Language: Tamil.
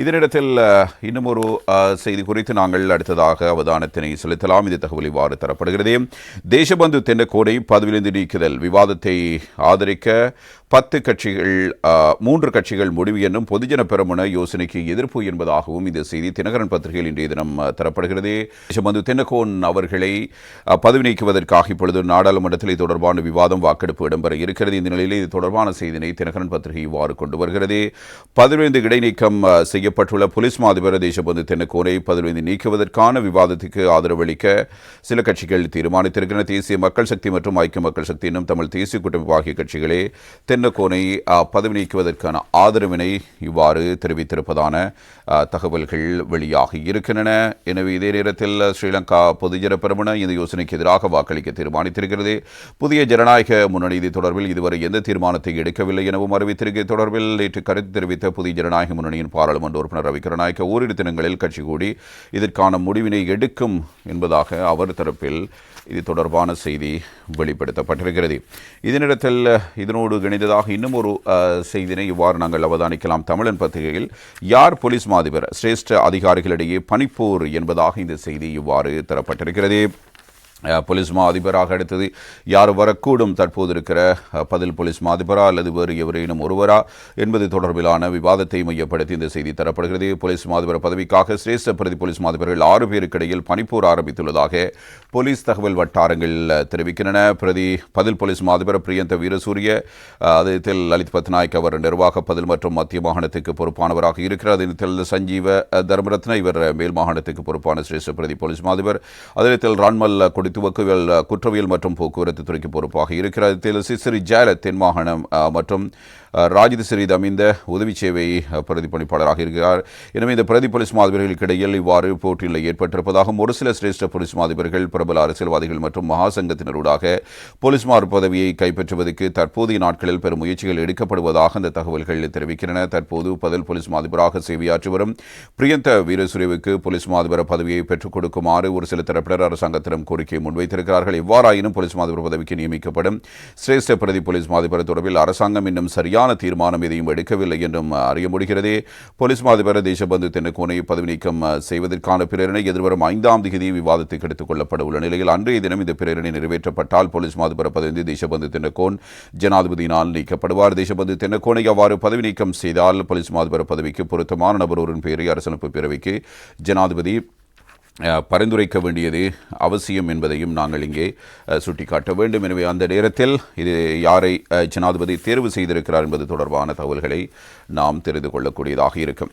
இதனிடத்தில் இன்னும் ஒரு செய்தி குறித்து நாங்கள் அடுத்ததாக அவதானத்தினை செலுத்தலாம். இது தகவல் இவ்வாறு தரப்படுகிறது. தேசபந்து தென்னக்கோடை பதவியிலிருந்து நீக்குதல் விவாதத்தை ஆதரிக்க பத்து கட்சிகள் மூன்று கட்சிகள் முடிவு என்னும் பொதுஜன பெருமன யோசனைக்கு எதிர்ப்பு என்பதாகவும் இந்த செய்தி தினகரன் பத்திரிகையில் இன்றைய தினம் தரப்படுகிறது. சுமந்து தினகோன் அவர்களை பதவி நீக்குவதற்காக இப்பொழுது நாடாளுமன்றத்தில் இது தொடர்பான விவாதம் வாக்கெடுப்பு இடம்பெற இருக்கிறது. இந்த நிலையில் இது தொடர்பான செய்தினை தினகரன் பத்திரிகை இவ்வாறு கொண்டு வருகிறது. பதினைந்து இடைநீக்கம் செய்யப்பட்டுள்ள போலீஸ் மாதிபர் தேசபந்து தென்னக்கோனை பதினைந்து நீக்குவதற்கான விவாதத்துக்கு ஆதரவளிக்க சில கட்சிகள் தீர்மானித்திருக்கின்றன. தேசிய மக்கள் சக்தி மற்றும் ஐக்கிய மக்கள் சக்தி இன்னும் தமிழ் தேசிய கூட்டமைப்பு ஆகிய கட்சிகளே தென் சின்னக்கோனை பதவி நீக்குவதற்கான ஆதரவினை இவ்வாறு தெரிவித்திருப்பதான தகவல்கள் வெளியாகி இருக்கின்றன. எனவே இதே நேரத்தில் ஸ்ரீலங்கா பொதுஜன பெருமன இந்த யோசனைக்கு எதிராக வாக்களிக்க தீர்மானித்திருக்கிறது. புதிய ஜனநாயக முன்னணி இது தொடர்பில் இதுவரை எந்த தீர்மானத்தை எடுக்கவில்லை எனவும் அறிவித்திருக்கை தொடர்பில் நேற்று கருத்து தெரிவித்த புதிய ஜனநாயக முன்னணியின் பாராளுமன்ற உறுப்பினர் ரவி ஓரிரு தினங்களில் கட்சி கூடி இதற்கான முடிவினை எடுக்கும் என்பதாக அவர் தரப்பில் இது தொடர்பான செய்தி வெளிப்படுத்தப்பட்டிருக்கிறது. இதனிடத்தில் இதனோடு இணைந்ததாக இன்னும் ஒரு செய்தினை இவ்வாறு நாங்கள் அவதானிக்கலாம். தமிழன் பத்திரிகையில் யார் போலீஸ் மாதிபர் சிரேஷ்ட அதிகாரிகளிடையே பணிப்போர் என்பதாக இந்த செய்தி இவ்வாறு தரப்பட்டிருக்கிறது. போலீஸ் மா அதிபராக அடுத்தது யார் வரக்கூடும் தற்போது இருக்கிற பதில் போலீஸ் மா அதிபரா அல்லது வேறு எவரேனும் ஒருவரா என்பது தொடர்பிலான விவாதத்தை மையப்படுத்தி இந்த செய்தி தரப்படுகிறது. போலீஸ் மா பதவிக்காக சிரேஷ்ட பிரதி போலீஸ் மாதிபர்கள் ஆறு பேருக்கு இடையில் பணிப்போர் ஆரம்பித்துள்ளதாக போலீஸ் தகவல் வட்டாரங்கள் தெரிவிக்கின்றன. பிரதி பதில் போலீஸ் மா பிரியந்த வீரசூரிய அஹ், அதே லலித் பத்நாயக் அவர் நிர்வாக பதில் மற்றும் மத்திய மாகாணத்துக்கு பொறுப்பானவராக இருக்கிறார். அதே சஞ்சீவ தர்மரத்ன இவர் மேல் மாகாணத்துக்கு பொறுப்பான சிரேஷ்ட பிரதி போலீஸ் மாதிபர் அதிபர். ரான்மல் நேரத்தில் ரான்மல் குற்றவியல் மற்றும் போக்குவரத்து துறைக்கு பொறுப்பாக இருக்கிறார். இதில் சிசிறி ஜால தென் மாகாணம் மற்றும் ராஜித சிறிது அமைந்த உதவி சேவை பிரதிப்பணிப்பாளராக இருக்கிறார். எனவே இந்த பிரதி போலீஸ் மாதிபர்களுக்கு இடையில் இவ்வாறு போட்டியில் ஏற்பட்டிருப்பதாகவும் ஒரு சில சிரேஷ்ட போலீஸ் மாதிபர்கள் பிரபல அரசியல்வாதிகள் மற்றும் மகாசங்கத்தினரூடாக போலீஸ் மார் பதவியை கைப்பற்றுவதற்கு தற்போதைய நாட்களில் பெரும் முயற்சிகள் எடுக்கப்படுவதாக அந்த தகவல்கள் தெரிவிக்கின்றன. தற்போது பதில் போலீஸ் மாதிபராக சேவையாற்றி வரும் பிரியந்த வீரசுரேவுக்கு போலீஸ் மாதிபர பதவியை பெற்றுக் கொடுக்குமாறு ஒரு சில தரப்பினர் அரசாங்கத்திடம் கோரிக்கை முன்வைத்திருக்கிறார்கள். எவ்வாறாயினும் போலீஸ் மாதிபர் பதவிக்கு நியமிக்கப்படும் சிரேஷ்ட பிரதி போலீஸ் மாதிபர் தொடர்பில் அரசாங்கம் இன்னும் சரியான தீர்மானம் எதையும் எடுக்கவில்லை என்றும் அறிய முடிகிறது. போலீஸ் மாதிபர தேசபந்து தென்னக்கோனை பதவி நீக்கம் செய்வதற்கான பிரேரணை எதிர்வரும் ஐந்தாம் தேதி விவாதத்துக்கு எடுத்துக் கொள்ளப்பட உள்ள நிலையில் அன்றைய தினம் இந்த பிரேரணை நிறைவேற்றப்பட்டால் போலீஸ் மாதிபர பதவி தேசபந்து தென்னக்கோன் ஜனாதிபதியினால் நீக்கப்படுவார். தேசபந்து தென்னக்கோனை அவ்வாறு பதவி நீக்கம் செய்தால் போலீஸ் மாதிபர பதவிக்கு பொருத்தமான நபர் ஒருவரின் பெயரை அரசமைப்பு பேரவைக்கு ஜனாதிபதி பரிந்துரைக்க வேண்டியது அவசியம் என்பதையும் நாங்கள் இங்கே சுட்டிக்காட்ட வேண்டும். எனவே அந்த நேரத்தில் இது யாரை ஜனாதிபதி தேர்வு செய்திருக்கிறார் என்பது தொடர்பான தகவல்களை நாம் தெரிந்து கொள்ளக்கூடியதாக இருக்கும்.